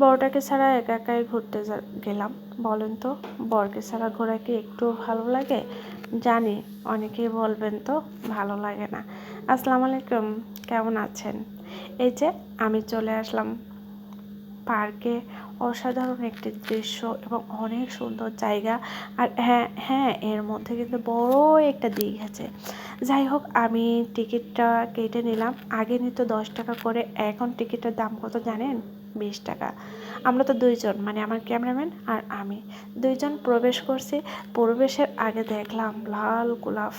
বড়টাকে ছাড়া একা একাই ঘুরতে গেলাম। বলেন তো, বরকে ছাড়া ঘোরা কি একটু ভালো লাগে? জানি, অনেকেই বলবেন তো, ভালো লাগে না। আসসালামু আলাইকুম, কেমন আছেন? এই যে, আমি চলে আসলাম। পার্কে অসাধারণ একটি দৃশ্য এবং অনেক সুন্দর জায়গা। আর হ্যাঁ হ্যাঁ এর মধ্যে কিন্তু বড় একটা দিক আছে। যাই হোক, আমি টিকিটটা কেটে নিলাম। আগে নিত দশ টাকা করে, এখন টিকিটের দাম কত জানেন? বিশ টাকা। আমরা তো দুইজন মানে আমার ক্যামেরাম্যান আর আমি। দুইজন প্রবেশ করছি, প্রবেশের আগে দেখলাম লাল গোলাপ।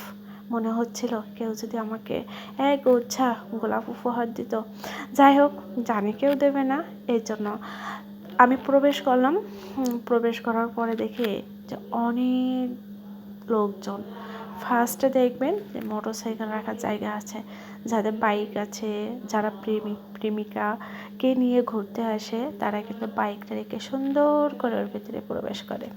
মনে হচ্ছিল কেউ যদি আমাকে এক উচ্ছা গোলাপ উপহার দিত। যাই হোক, জানি কেউ দেবে না, এই জন্য আমি প্রবেশ করলাম। প্রবেশ করার পরে দেখি যে অনেক লোকজন ফার্স্টে দেখবেন যে মোটর সাইকেল রাখার জায়গা আছে, যাদের বাইক আছে, যারা প্রেমিক প্রেমিকাকে নিয়ে ঘুরতে আসে, তারা কিন্তু বাইকটা রেখে সুন্দর করে ওর ভিতরে প্রবেশ করে।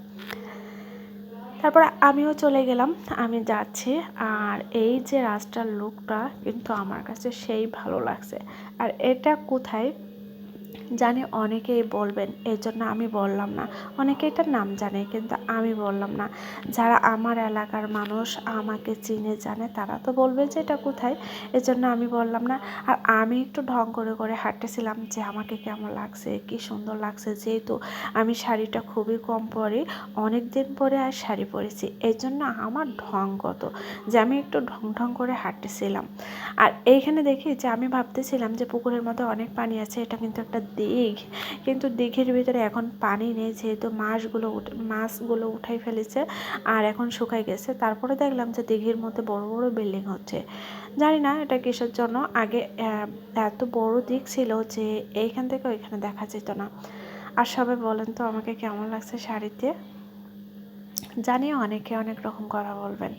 তারপর আমিও চলে গেলাম, আমি যাচ্ছি, আর এই যে রাস্তার লুকটা কিন্তু আমার কাছে সেই ভালো লাগছে। আর এটা কোথায়? জানি অনেকেই বলবেন এই জন্য আমি বললাম না। অনেকে এটার নাম জানে, কিন্তু আমি বললাম না। যারা আমার এলাকার মানুষ, আমাকে চিনে, জানে, তারা তো বলবে যে এটা কোথায় এজন্য আমি বললাম না। আর আমি একটু ঢং করে করে হাঁটতেছিলাম যে আমাকে কেমন লাগছে, কি সুন্দর লাগছে, যেহেতু আমি শাড়িটা খুবই কম পরে, অনেক দিন পরে আর শাড়ি পরেছি এই জন্য আমার ঢংগত যে আমি একটু ঢং ঢং করে হাঁটতেছিলাম। আর এইখানে দেখি যে আমি ভাবতেছিলাম যে পুকুরের মধ্যে অনেক পানি আছে, এটা কিন্তু একটা দিঘ কিন্তু দিঘের ভিতরে এখন পানি নেই যেহেতু মাছগুলো মাছগুলো উঠাই ফেলেছে আর এখন শুকাই গেছে। তারপরে দেখলাম যে দিঘির মধ্যে বড় বড় বিল্ডিং হচ্ছে। জানি না এটা কিসের জন্য। আগে এত বড় দিক ছিল যে এইখান থেকে ওইখানে দেখা যেত না। আর সবাই বলেন তো আমাকে কেমন লাগছে শাড়িতে? জানি অনেকে অনেক রকম কথা বলবেন।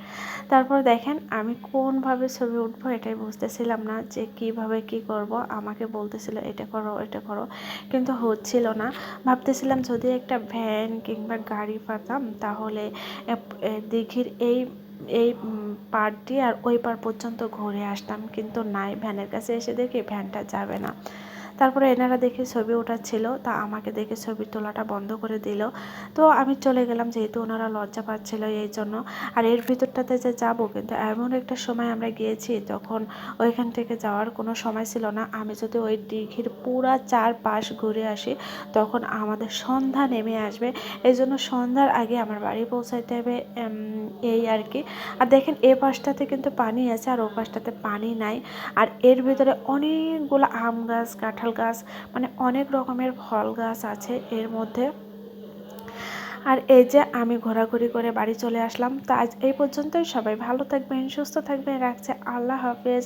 তারপর দেখেন, আমি কোনভাবে ছবি উঠবো এটাই বুঝতেছিলাম না যে কীভাবে কি করব। আমাকে বলতেছিল, এটা করো এটা করো। কিন্তু হচ্ছিল না। ভাবতেছিলাম যদি একটা ভ্যান কিংবা গাড়ি পাতাম, তাহলে দিঘির এই এই দিয়ে আর ওই পার পর্যন্ত ঘুরে আসতাম। কিন্তু নাই, ভ্যানের কাছে এসে দেখি ভ্যানটা যাবে না। তারপরে এনারা দেখে ছবি ওঠাচ্ছিল, তা আমাকে দেখে ছবি তোলাটা বন্ধ করে দিল। তো আমি চলে গেলাম যেহেতু ওনারা লজ্জা পাচ্ছিল এই জন্য। আর এর ভিতরটাতে যে যাব, কিন্তু এমন একটা সময় আমরা গিয়েছি তখন ওইখান থেকে যাওয়ার কোনো সময় ছিল না। আমি যদি ওই দিঘির পুরা চার পাশ ঘুরে আসি, তখন আমাদের সন্ধ্যা নেমে আসবে। এই জন্য সন্ধ্যার আগে আমার বাড়ি পৌঁছাইতে হবে এই আর কি। আর দেখেন, এ পাশটাতে কিন্তু পানি আছে, আর ও পাশটাতে পানি নাই। আর এর ভিতরে অনেকগুলো আম গাছ কাঁঠাল গাছ মানে অনেক রকমের ফল গাছ আছে এর মধ্যে। আর এই যে আমি ঘোরাঘুরি করে বাড়ি চলে আসলাম, তো আজ এই পর্যন্তই। সবাই ভালো থাকবেন, সুস্থ থাকবেন, রাখছে। আল্লাহ হাফেজ